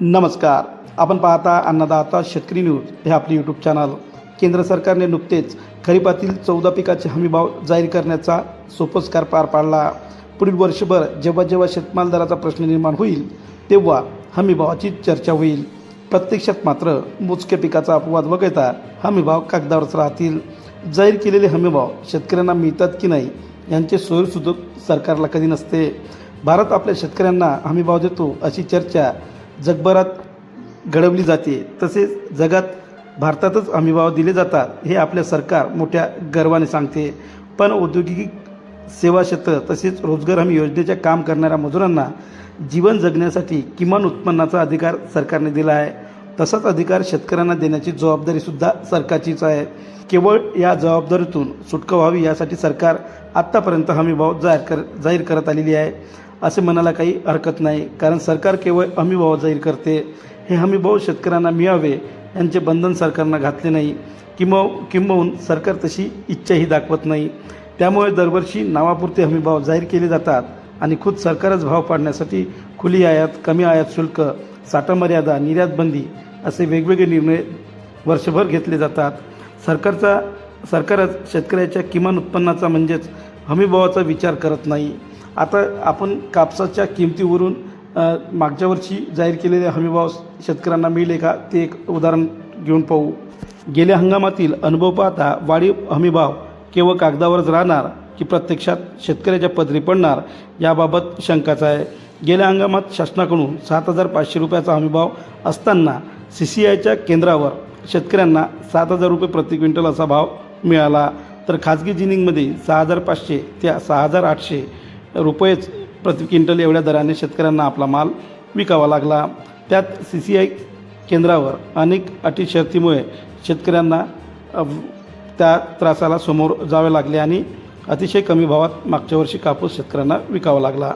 नमस्कार. आपण पाहता अन्नदाता शेतकरी न्यूज हे आपले यूट्यूब चॅनल केंद्र सरकारने नुकतेच खरीपातील चौदा पिकाचे हमीभाव जाहीर करण्याचा सोपस्कार पार पाडला. पुढील वर्षभर जेव्हा जेव्हा शेतमाल दराचा प्रश्न निर्माण होईल तेव्हा हमीभावाची चर्चा होईल. प्रत्यक्षात मात्र मोजक्या पिकाचा अपवाद वगळता हमीभाव कागदावरच राहतील. जाहीर केलेले हमीभाव शेतकऱ्यांना मिळतात की नाही यांचे सोयीसुद्धा सरकारला कधी नसते. भारत आपल्या शेतकऱ्यांना हमीभाव देतो अशी चर्चा जगभरात घडवली जाते. तसेच जगात भारतातच हमीभाव दिले जातात हे आपले सरकार मोठ्या गर्वाने सांगते. पण औद्योगिक सेवा क्षेत्र तसेच रोजगार हमी योजनेचे काम करणाऱ्या मजुरांना जीवन जगण्यासाठी किमान उत्पन्नाचा अधिकार सरकारने दिला आहे. तसाच अधिकार शेतकऱ्यांना देण्याची जबाबदारीसुद्धा सरकारचीच आहे. केवळ या जबाबदारीतून सुटका व्हावी यासाठी सरकार आत्तापर्यंत हमीभाव जाहीर कर जाहीर करत आलेली आहे. असे म्हणायला काही हरकत नाही. कारण सरकार केवळ हमीभाव जाहीर करते. हे हमीभाव शेतकऱ्यांना मिळावे यांचे बंधन सरकारनं घातले नाही. किंवा किंबहून सरकार तशी इच्छाही दाखवत नाही. त्यामुळे दरवर्षी नावापुरते हमीभाव जाहीर केले जातात आणि खुद सरकारच भाव पाडण्यासाठी खुली आयात कमी आयात शुल्क साठा मर्यादा निर्यात बंदी असे वेगवेगळे निर्णय वर्षभर घेतले जातात. सरकारचा सरकारच शेतकऱ्याच्या किमान उत्पन्नाचा म्हणजेच हमीभावाचा विचार करत नाही. आता आपण कापसाच्या किमतीवरून मागच्या वर्षी जाहीर केलेले हमीभाव शेतकऱ्यांना मिळेल का? ते एक उदाहरण घेऊन पाहू. गेल्या हंगामातील अनुभव पाहता वाढीव हमीभाव केवळ कागदावरच राहणार की प्रत्यक्षात शेतकऱ्याच्या पदरी पडणार याबाबत शंकाच आहे. गेल्या हंगामात शासनाकडून सात हजार पाचशे रुपयाचा हमीभाव असताना सी सी आयच्या केंद्रावर शेतकऱ्यांना सात हजार रुपये प्रति क्विंटल असा भाव मिळाला. तर खाजगी जिनिंगमध्ये सहा हजार पाचशे ते सहा हजार आठशे रुपयेच प्रति क्विंटल एवढ्या दराने शेतकऱ्यांना आपला माल विकावा लागला. त्यात सी सी आय केंद्रावर अनेक अटी शर्तीमुळे शेतकऱ्यांना त्या त्रासाला समोर जावे लागले आणि अतिशय कमी भावात मागच्या वर्षी कापूस शेतकऱ्यांना विकावा लागला.